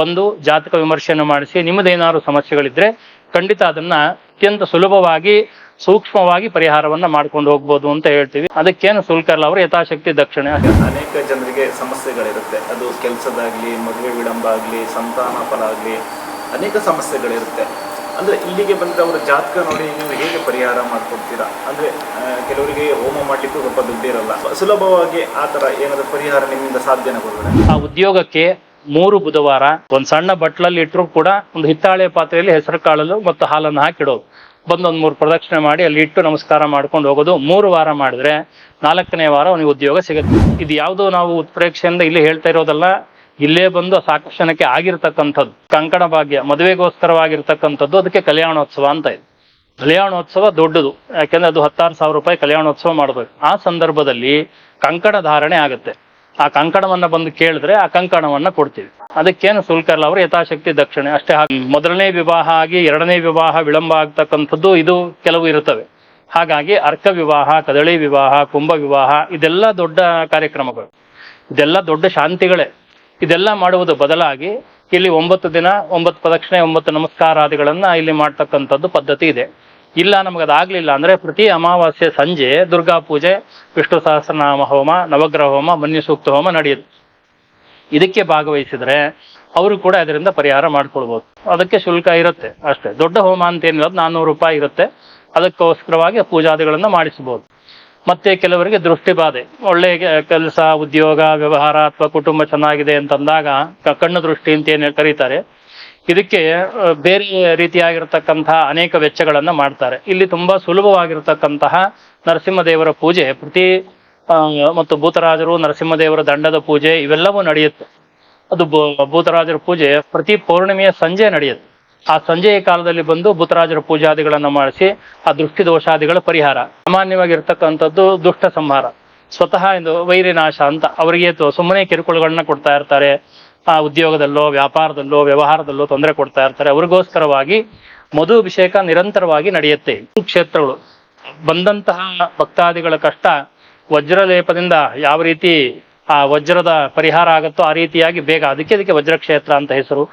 ಬಂದು ಜಾತಕ ವಿಮರ್ಶೆಯನ್ನು ಮಾಡಿಸಿ ನಿಮ್ಮದೇನಾದ್ರು ಸಮಸ್ಯೆಗಳಿದ್ರೆ ಖಂಡಿತ ಅದನ್ನ ಅತ್ಯಂತ ಸುಲಭವಾಗಿ ಸೂಕ್ಷ್ಮವಾಗಿ ಪರಿಹಾರವನ್ನ ಮಾಡ್ಕೊಂಡು ಹೋಗ್ಬೋದು ಅಂತ ಹೇಳ್ತೀವಿ. ಅದಕ್ಕೇನು ಶುಲ್ಕ ಇಲ್ಲ ಅವರು ಯಥಾಶಕ್ತಿ ದಕ್ಷಿಣೆ ಅನೇಕ ಜನರಿಗೆ ಸಮಸ್ಯೆಗಳಿರುತ್ತೆ. ಅದು ಕೆಲಸದಾಗ್ಲಿ ಮದುವೆ ವಿಳಂಬ ಆಗ್ಲಿ ಸಂತಾನ ಫಲ ಆಗಲಿ ಅನೇಕ ಸಮಸ್ಯೆಗಳಿರುತ್ತೆ. ಅಂದ್ರೆ ಇಲ್ಲಿಗೆ ಬಂದ್ರೆ ಅವರ ಜಾತಕ ನೋಡಿ ನೀವು ಹೇಗೆ ಪರಿಹಾರ ಮಾಡ್ಕೊಡ್ತೀರಾ? ಅಂದ್ರೆ ಕೆಲವರಿಗೆ ಹೋಮ ಮಾಡ್ಲಿಕ್ಕೂ ಸ್ವಲ್ಪ ದುಡ್ಡಿರಲ್ಲ ಸುಲಭವಾಗಿ ಆ ತರ ಏನಾದರೂ ಪರಿಹಾರ ನಿಮ್ಮಿಂದ ಸಾಧ್ಯನ ಆ ಉದ್ಯೋಗಕ್ಕೆ ಮೂರು ಬುಧವಾರ ಒಂದ್ ಸಣ್ಣ ಬಟ್ಲಲ್ಲಿ ಇಟ್ಟರು ಕೂಡ ಒಂದು ಹಿತ್ತಾಳೆ ಪಾತ್ರೆಯಲ್ಲಿ ಹೆಸರು ಕಾಳಲು ಮತ್ತು ಹಾಲನ್ನು ಹಾಕಿಡೋದು. ಬಂದು ಒಂದ್ ಮೂರು ಪ್ರದಕ್ಷಿಣೆ ಮಾಡಿ ಅಲ್ಲಿ ಇಟ್ಟು ನಮಸ್ಕಾರ ಮಾಡ್ಕೊಂಡು ಹೋಗೋದು. ಮೂರು ವಾರ ಮಾಡಿದ್ರೆ ನಾಲ್ಕನೇ ವಾರ ಅವನಿಗೆ ಉದ್ಯೋಗ ಸಿಗುತ್ತೆ. ಇದು ಯಾವುದೋ ನಾವು ಉತ್ಪ್ರೇಕ್ಷೆಯಿಂದ ಇಲ್ಲಿ ಹೇಳ್ತಾ ಇರೋದಲ್ಲ, ಇಲ್ಲೇ ಬಂದು ಸಾಕ್ಷಣಕ್ಕೆ ಆಗಿರ್ತಕ್ಕಂಥದ್ದು. ಕಂಕಣ ಭಾಗ್ಯ, ಮದುವೆಗೋಸ್ಕರವಾಗಿರ್ತಕ್ಕಂಥದ್ದು ಅದಕ್ಕೆ ಕಲ್ಯಾಣೋತ್ಸವ ಅಂತ ಇದೆ. ಕಲ್ಯಾಣೋತ್ಸವ ದೊಡ್ಡದು. ಯಾಕೆಂದ್ರೆ ಅದು ಹತ್ತಾರು ಸಾವಿರ ರೂಪಾಯಿ ಕಲ್ಯಾಣೋತ್ಸವ ಮಾಡಬೇಕು. ಆ ಸಂದರ್ಭದಲ್ಲಿ ಕಂಕಣ ಧಾರಣೆ ಆಗುತ್ತೆ. ಆ ಕಂಕಣವನ್ನ ಬಂದು ಕೇಳಿದ್ರೆ ಆ ಕಂಕಣವನ್ನ ಕೊಡ್ತೀವಿ. ಅದಕ್ಕೇನು ಶುಲ್ಕ ಇಲ್ಲ ಅವರು ಯಥಾಶಕ್ತಿ ದಕ್ಷಿಣೆ. ಅಷ್ಟೇ ಮೊದಲನೇ ವಿವಾಹ ಆಗಿ ಎರಡನೇ ವಿವಾಹ ವಿಳಂಬ ಆಗ್ತಕ್ಕಂಥದ್ದು ಇದು ಕೆಲವು ಇರುತ್ತವೆ. ಹಾಗಾಗಿ ಅರ್ಕ ವಿವಾಹ, ಕದಳಿ ವಿವಾಹ, ಕುಂಭ ವಿವಾಹ ಇದೆಲ್ಲ ದೊಡ್ಡ ಕಾರ್ಯಕ್ರಮಗಳು. ಇದೆಲ್ಲ ದೊಡ್ಡ ಶಾಂತಿಗಳೇ. ಇದೆಲ್ಲ ಮಾಡುವುದು ಬದಲಾಗಿ ಇಲ್ಲಿ ಒಂಬತ್ತು ದಿನ, ಒಂಬತ್ತು ಪ್ರದಕ್ಷಿಣೆ, ಒಂಬತ್ತು ನಮಸ್ಕಾರಾದಿಗಳನ್ನ ಇಲ್ಲಿ ಮಾಡ್ತಕ್ಕಂಥದ್ದು ಪದ್ಧತಿ ಇದೆ. ಇಲ್ಲ ನಮಗೆ ಅದಾಗ್ಲಿಲ್ಲ ಅಂದ್ರೆ ಪ್ರತಿ ಅಮಾವಾಸ್ಯೆ ಸಂಜೆ ದುರ್ಗಾ ಪೂಜೆ, ವಿಷ್ಣು ಸಹಸ್ರನಾಮ ಹೋಮ, ನವಗ್ರಹ ಹೋಮ, ಮನ್ಯ ಸೂಕ್ತ ಹೋಮ ನಡೆಯುತ್ತೆ. ಇದಕ್ಕೆ ಭಾಗವಹಿಸಿದ್ರೆ ಅವರು ಕೂಡ ಅದರಿಂದ ಪರಿಹಾರ ಮಾಡ್ಕೊಳ್ಬೋದು. ಅದಕ್ಕೆ ಶುಲ್ಕ ಇರುತ್ತೆ ಅಷ್ಟೇ. ದೊಡ್ಡ ಹೋಮ ಅಂತ ಏನಿಲ್ಲ ನಾನ್ನೂರು ರೂಪಾಯಿ ಇರುತ್ತೆ. ಅದಕ್ಕೋಸ್ಕರವಾಗಿ ಪೂಜಾದಿಗಳನ್ನು ಮಾಡಿಸಬಹುದು ಮತ್ತೆ ಕೆಲವರಿಗೆ ದೃಷ್ಟಿ ಬಾಧೆ. ಒಳ್ಳೆ ಕೆಲಸ, ಉದ್ಯೋಗ, ವ್ಯವಹಾರ ಅಥವಾ ಕುಟುಂಬ ಚೆನ್ನಾಗಿದೆ ಅಂತಂದಾಗ ಕಣ್ಣು ದೃಷ್ಟಿ ಅಂತ ಏನು ಕರೀತಾರೆ? ಇದಕ್ಕೆ ಬೇರೆ ರೀತಿಯಾಗಿರ್ತಕ್ಕಂತಹ ಅನೇಕ ವೆಚ್ಚಗಳನ್ನು ಮಾಡ್ತಾರೆ. ಇಲ್ಲಿ ತುಂಬಾ ಸುಲಭವಾಗಿರ್ತಕ್ಕಂತಹ ನರಸಿಂಹದೇವರ ಪೂಜೆ, ಪ್ರತಿ ಮತ್ತು ಭೂತರಾಜರು ನರಸಿಂಹದೇವರ ದಂಡದ ಪೂಜೆ, ಇವೆಲ್ಲವೂ ನಡೆಯುತ್ತೆ. ಅದು ಭೂತರಾಜರ ಪೂಜೆ, ಪ್ರತಿ ಪೌರ್ಣಿಮೆಯ ಸಂಜೆ ನಡೆಯುತ್ತೆ. ಆ ಸಂಜೆಯ ಕಾಲದಲ್ಲಿ ಬಂದು ಭೂತರಾಜರ ಪೂಜಾದಿಗಳನ್ನು ಮಾಡಿಸಿ, ಆ ದೃಷ್ಟಿ ದೋಷಾದಿಗಳ ಪರಿಹಾರ. ಸಾಮಾನ್ಯವಾಗಿರ್ತಕ್ಕಂಥದ್ದು ದುಷ್ಟ ಸಂಹಾರ. ಸ್ವತಃ ಇದು ವೈರಿನಾಶ ಅಂತ ಅವರಿಗೆ ಸುಮ್ಮನೆ ಕಿರುಕುಳಗಳನ್ನ ಕೊಡ್ತಾ ಇರ್ತಾರೆ. ಆ ಉದ್ಯೋಗದಲ್ಲೋ, ವ್ಯಾಪಾರದಲ್ಲೋ, ವ್ಯವಹಾರದಲ್ಲೋ ತೊಂದರೆ ಕೊಡ್ತಾ ಇರ್ತಾರೆ. ಅವ್ರಿಗೋಸ್ಕರವಾಗಿ ಮಧು ಅಭಿಷೇಕ ನಿರಂತರವಾಗಿ ನಡೆಯುತ್ತೆ. ಈ ಕ್ಷೇತ್ರಗಳು ಬಂದಂತಹ ಭಕ್ತಾದಿಗಳ ಕಷ್ಟ ವಜ್ರಲೇಪದಿಂದ ಯಾವ ರೀತಿ ಆ ವಜ್ರದ ಪರಿಹಾರ ಆಗುತ್ತೋ ಆ ರೀತಿಯಾಗಿ ಬೇಗ ಅದಕ್ಕೆ ಅದಕ್ಕೆ ವಜ್ರಕ್ಷೇತ್ರ ಅಂತ ಹೆಸರು.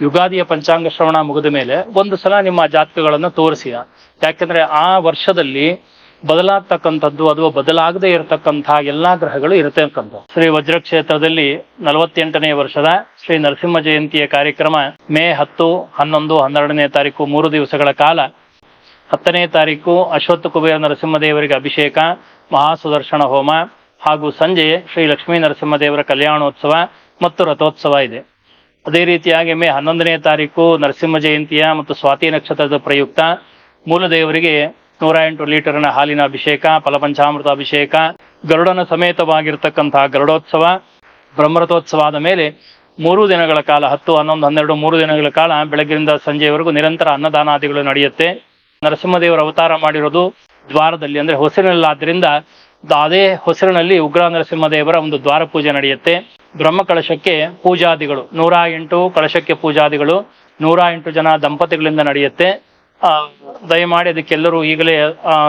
ಯುಗಾದಿಯ ಪಂಚಾಂಗ ಶ್ರವಣ ಮುಗಿದ ಮೇಲೆ ಒಂದು ಸಲ ನಿಮ್ಮ ಜಾತಕಗಳನ್ನು ತೋರಿಸಿ. ಯಾಕೆಂದ್ರೆ ಆ ವರ್ಷದಲ್ಲಿ ಬದಲಾಗ್ತಕ್ಕಂಥದ್ದು ಅಥವಾ ಬದಲಾಗದೇ ಇರತಕ್ಕಂತಹ ಎಲ್ಲಾ ಗ್ರಹಗಳು ಇರತಕ್ಕಂಥ ಶ್ರೀ ವಜ್ರಕ್ಷೇತ್ರದಲ್ಲಿ ನಲವತ್ತೆಂಟನೇ ವರ್ಷದ ಶ್ರೀ ನರಸಿಂಹ ಜಯಂತಿಯ ಕಾರ್ಯಕ್ರಮ ಮೇ ಹತ್ತು, ಹನ್ನೊಂದು, ಹನ್ನೆರಡನೇ ತಾರೀಕು ಮೂರು ದಿವಸಗಳ ಕಾಲ. ಹತ್ತನೇ ತಾರೀಕು ಅಶ್ವತ್ಥ ಕುಬೇರ ನರಸಿಂಹದೇವರಿಗೆ ಅಭಿಷೇಕ ಮಹಾಸುದರ್ಶನ ಹೋಮ ಹಾಗೂ ಸಂಜೆ ಶ್ರೀ ಲಕ್ಷ್ಮೀ ನರಸಿಂಹದೇವರ ಕಲ್ಯಾಣೋತ್ಸವ ಮತ್ತು ರಥೋತ್ಸವ ಇದೆ. ಅದೇ ರೀತಿಯಾಗಿ ಮೇ ಹನ್ನೊಂದನೇ ತಾರೀಕು ನರಸಿಂಹ ಜಯಂತಿಯ ಮತ್ತು ಸ್ವಾತಿ ನಕ್ಷತ್ರದ ಪ್ರಯುಕ್ತ ಮೂಲದೇವರಿಗೆ ನೂರ ಎಂಟು ಲೀಟರ್ನ ಹಾಲಿನ ಅಭಿಷೇಕ, ಫಲಪಂಚಾಮೃತ ಅಭಿಷೇಕ, ಗರುಡನ ಸಮೇತವಾಗಿರ್ತಕ್ಕಂತಹ ಗರುಡೋತ್ಸವ ಬ್ರಹ್ಮರಥೋತ್ಸವ ಆದ ಮೇಲೆ ಮೂರು ದಿನಗಳ ಕಾಲ, ಹತ್ತು, ಹನ್ನೊಂದು, ಹನ್ನೆರಡು, ಮೂರು ದಿನಗಳ ಕಾಲ ಬೆಳಗ್ಗಿನಿಂದ ಸಂಜೆಯವರೆಗೂ ನಿರಂತರ ಅನ್ನದಾನಾದಿಗಳು ನಡೆಯುತ್ತೆ. ನರಸಿಂಹದೇವರ ಅವತಾರ ಮಾಡಿರೋದು ದ್ವಾರದಲ್ಲಿ, ಅಂದ್ರೆ ಹೊಸರಿನಲ್ಲಾದ್ರಿಂದ ಅದೇ ಹೊಸರಿನಲ್ಲಿ ಉಗ್ರ ನರಸಿಂಹದೇವರ ಒಂದು ದ್ವಾರ ಪೂಜೆ ನಡೆಯುತ್ತೆ. ಬ್ರಹ್ಮ ಕಳಶಕ್ಕೆ ಪೂಜಾದಿಗಳು ನೂರ ಎಂಟು ಕಳಶಕ್ಕೆ ಪೂಜಾದಿಗಳು ನೂರ ಎಂಟು ಜನ ದಂಪತಿಗಳಿಂದ ನಡೆಯುತ್ತೆ. ದಯಮಾಡಿ ಅದಕ್ಕೆಲ್ಲರೂ ಈಗಲೇ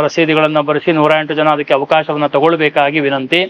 ರಸೀದಿಗಳನ್ನು ಬರೆಸಿ ನೂರ ಜನ ಅದಕ್ಕೆ ಅವಕಾಶವನ್ನು ತಗೊಳ್ಬೇಕಾಗಿ ವಿನಂತಿ.